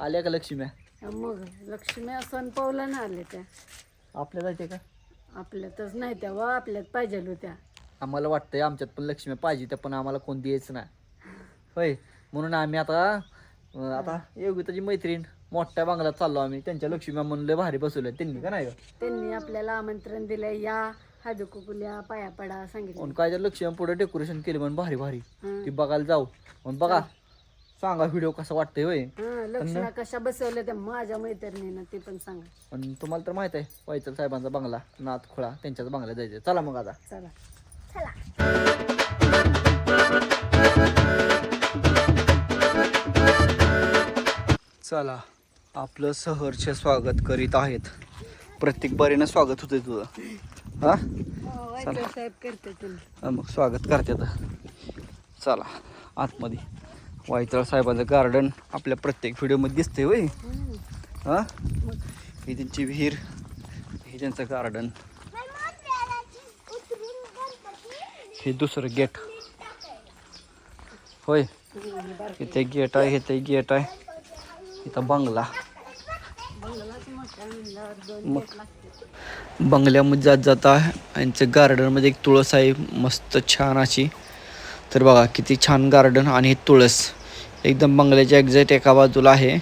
आल्या का लक्ष्म्या? मग लक्ष्मी सण पावला ना आले त्या. आपल्या जायचे का? आपल्यातच नाही त्या वा आपल्यात पाहिजे होत्या. आम्हाला वाटतंय आमच्यात पण लक्ष्मी पाहिजे त्या पण आम्हाला कोण द्यायचं नाही. होय म्हणून आम्ही आता अं, आता योगिताची मैत्रीण. मोठ्या बंगल्यात चाललो आम्ही. त्यांच्या लक्ष्मी म्हणलं भारी बसवलं त्यांनी का नाही त्यांनी आपल्याला आमंत्रण दिलं या. कुकुल्या पाया पडा सांगितलं. म्हणून काय तर लक्ष्मी पुढे डेकोरेशन केलं म्हणून भारी भारी. ती बघायला जाऊ. म्हणून बघा सांगा व्हिडिओ कसा वाटतंय होय. हं, लक्ष्म्या कशा बसवल्या त्या माझ्या मैत्रिणीनं ते पण सांगा. पण तुम्हाला तर माहीत आहे वायचल साहेबांचा बंगला नाथ खोळा त्यांच्याच बंगल्यात जायचं चला मग आता. चला. चला. आपलं सहर्ष स्वागत करीत आहेत. प्रत्येक बारीनं स्वागत होतंय तुझं. हा? साहेब करते तुम्ही. हा, मग स्वागत करतात. चला आतमध्ये. वायतळ साहेबांचं गार्डन आपल्या प्रत्येक व्हिडिओमध्ये दिसतंय वय हा? ही त्यांची विहीर हे त्यांचं गार्डन हे दुसरं गेट होय. इथे गेट आहे इथे गेट आहे. इथं बंगला. मग बंगल्यामध्ये जात जाता यांचं गार्डनमध्ये एक तुळस आहे. मस्त छान अशी. तर बघा किती छान गार्डन आणि हे तुळस. एकदम बंगल्याच्या एक्झॅक्ट एका बाजूला आहे.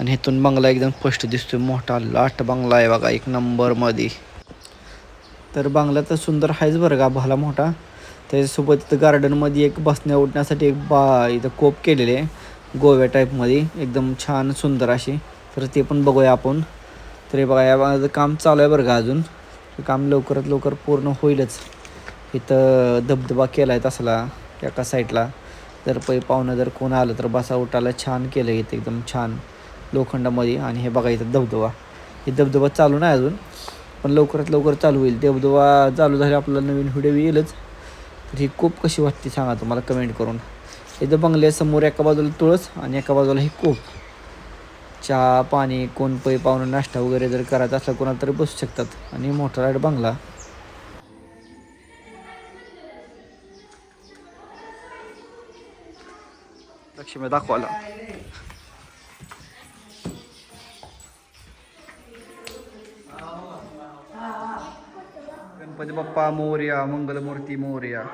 आणि इथून बंगला एकदम स्पष्ट दिसतोय. मोठा लाट बंगला आहे बघा एक नंबरमध्ये तर बंगला तर सुंदर आहेच बरं का भला मोठा. त्याच्यासोबत इथं गार्डनमध्ये एक बसण्या उठण्यासाठी एक बा इथं कोप केलेले आहे. गोव्या टाईपमध्ये एकदम छान सुंदर अशी. तर ते पण बघूया आपण. तर बघा या माझं काम चालू आहे बरं का अजून. काम लवकरात लवकर पूर्ण होईलच. इथं धबधबा केला आहे तसला एका साईडला. जर पै पाहुणं जर कोण आलं तर बसा उठायला छान केलं इथं एकदम छान. लोखंडामध्ये आणि हे बघा इथं धबधबा. हे धबधबा चालू नाही अजून पण लवकरात लवकर चालू होईल. धबधबा चालू झाले आपल्याला नवीन व्हिडिओ येईलच. तर ही खूप कशी वाटते सांगा तुम्हाला कमेंट करून. इथं बंगल्यासमोर एका बाजूला तुळस आणि एका बाजूला ही कोप. चहा पाणी कोण पै पाहुणं नाश्ता वगैरे जर करायचा असला कोणाला तरी बसू शकतात. आणि मोठा राईड बंगला. लक्ष्मी दाखवायला. गणपती बाप्पा मोर्या मंगलमूर्ती मोर्या.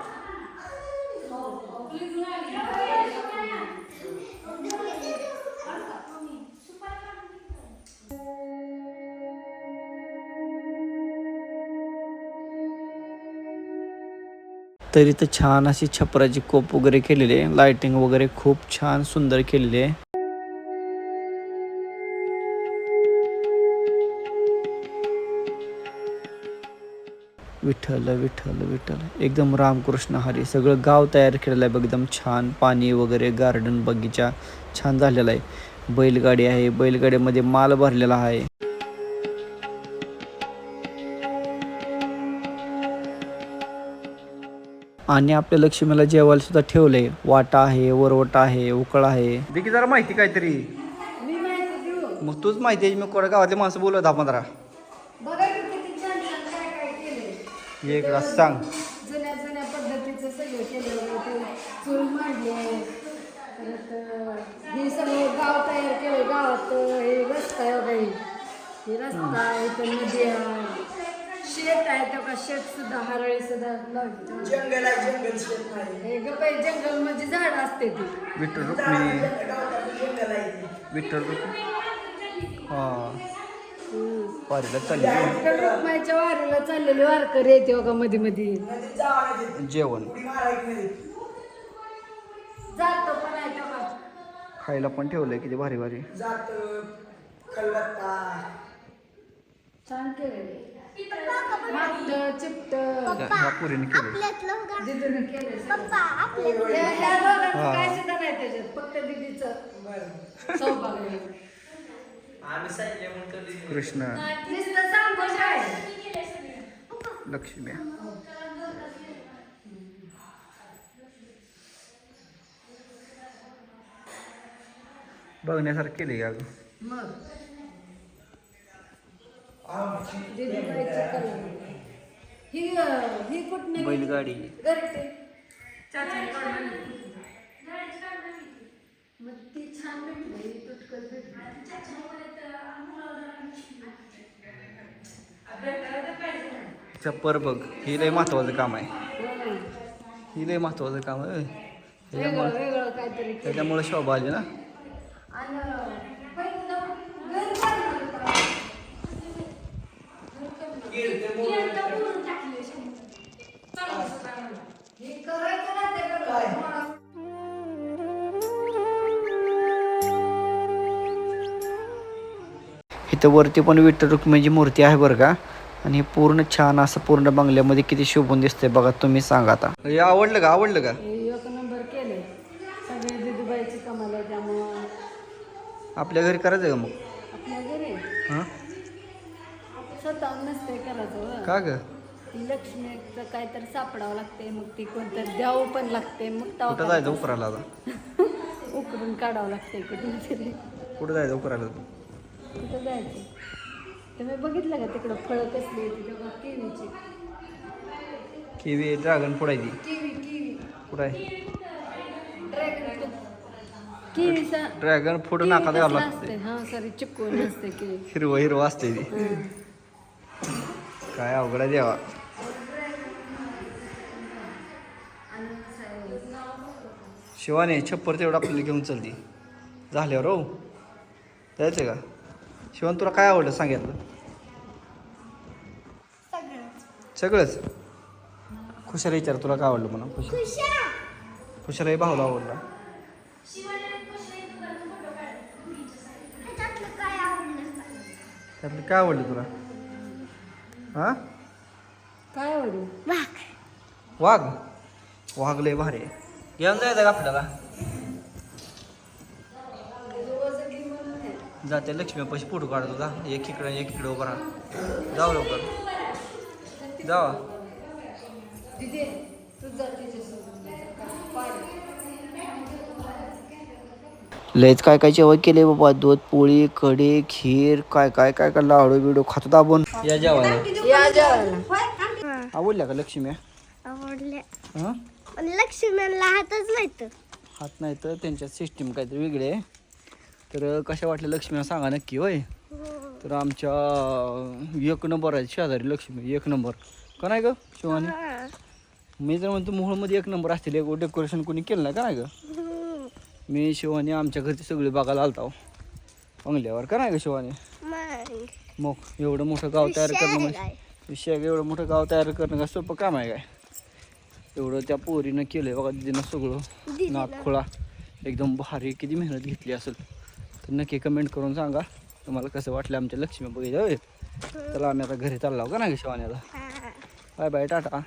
तर इथं छान अशी छपराची कोप वगैरे केलेली आहे. लाइटिंग वगैरे खूप छान सुंदर केलेली आहे. विठ्ठल विठ्ठल विठ्ठल. एकदम रामकृष्ण हरी. सगळं गाव तयार केलेलं आहे बघ. एकदम छान पाणी वगैरे गार्डन बगीचा छान झालेला आहे. बैलगाडी आहे. बैलगाडीमध्ये माल भरलेला आहे. आणि आपल्या लक्ष्मीला जेवायला सुद्धा ठेवलंय वाटा आहे वरवटा आहे उकळ आहे. देखील जरा माहिती काहीतरी. मी माहिती देऊ. मग तूच माहिती आहे मी कोणा गावातले माणसं बोलत दहा पंधरा एक सांग. जुन्या जुन्या पद्धतीचं सगळं केलेलं आहे. ते चूल मांडली आहे. परत अं, हे सगळं गाव तयार केलं गावात हे रस्ता आहे बघा. हे. रस्ता आहे इथं नदी आहे. शेत आहे तेव्हा शेत सुद्धा हरळी सुद्धा लावली. जंगल आहे जंगल हे गपई जंगल म्हणजे झाड असते ती. विठ्ठल रुक्मिणी. विठ्ठल रुक्मिणी? हा. वारीला चालली. रुक्माईच्या वारीला चाललेली वारकरी येते बघा मध्ये मध्ये जेवण. जातो पण आहे खायला पण ठेवलंय किती भारी भारी. छान केलेलं. मागचं चिपट. ह्या पुरीने केलंय. दिदीनं केलं ह्या ह्या दोघांचं काय सुद्धा नाही त्याच्यात फक्त दिदीचं. सौभाग्य. कृष्ण. नुसतं सांगून आहे लक्ष्मी. बघण्यासारखं केले अगं. मग? ही ही बैलगाडी. घरटे मग ती छान भेटली तुटकल चप्पर बघ हे लय महत्वाचं काम आहे. ही लय महत्वाचं काम आहे. त्याच्यामुळे शोभा आली ना? इथं वरती पण विठ्ठल रुक्मिणीची मूर्ती आहे बरं का. आणि हे पूर्ण छान असं पूर्ण बंगल्यामध्ये किती शोभून दिसतंय बघा तुम्ही सांगा आता. हे आवडलं का? आवडलं का? एक नंबर केले सगळे दिदूबाईची कमाल आहे त्यामुळं आपल्या घरी करायचं का मग? आपल्या घरी? हां? स्वतः नसते करायचं. का ग? ती लक्ष्मीचं काहीतरी सापडावं लागते मग ती कोणतरी द्यावं पण लागते मग कुठं जायचं उकरायला आता? उकरून काढावं लागते कुठून तरी कुठं जायचं उकरायला कुठं जायचं. तुम्ही बघितलं का तिकडं फळं कसली होती तेव्हा केवीची. किवी ड्रॅगन फोडायची किवी किवी. कुठं आहे? ड्रॅगन किवीचा ड्रॅगन फूड नाका द्यावं किवी लागते असते हा सॉरी चिकून असते किवी. हिरवं हिरवं असते ती. काय अवघड आहे देवा. शिवाने छप्पर तेवढं आपल्याला घेऊन चलती झाल्यावर हो. जायचं का? शिवान तुला काय आवडलं सांगितलं? सगळंच. खुशाला विचार तुला काय आवडलं म्हणा खुश. खुशालाही भाऊला आवडला. त्यातलं काय आवडलं तुला? हा? काय आवडू वाघ. वाघ? लय भारी. घेऊन जायचं का आपल्याला? जाते लक्ष्मी पैसे फोटो काढतो जा एक इकडे एक इकडे उभा राहा जाऊ लवकर. जावा. लयच काय काय जेवण केले बाबा? दूध पोळी कढी खीर काय काय काय काय लाडू बिडू खातो दाबून या जेवायला. या जेवायला. आवडल्या का लक्ष्मी? आवडले हां? पण लक्ष्मीला हातच नाही तर हात नाही तर त्यांच्या सिस्टीम काहीतरी वेगळे आहे. तर कशा वाटल्या लक्ष्मीला सांगा नक्की होय? तर आमच्या एक नंबर आहे शेजारी लक्ष्मी एक नंबर. का नाही ग शिवानी? मी जर म्हणतो मोहळमध्ये एक नंबर असतील एक डेकोरेशन कोणी केलं नाही का नाही ग? मी शिवानी आमच्या घरचे सगळे बघायला आलताव बंगल्यावर का नाही ग शिवानी? मग? एवढं मोठं गाव तयार करणं म्हणजे विषय एवढं मोठं गाव तयार करणं काय सोपं काम आहे काय? एवढं त्या पोरीनं केलंय बघा दिदीनं सगळं. नागखोळा. एकदम भारी किती मेहनत घेतली असेल. तर नक्की कमेंट करून सांगा. तुम्हाला कसं वाटलं आमच्या लक्ष्मी बघितलं चला आम्ही आता घरी चाललो का शिवानी आता बाय बाय टाटा.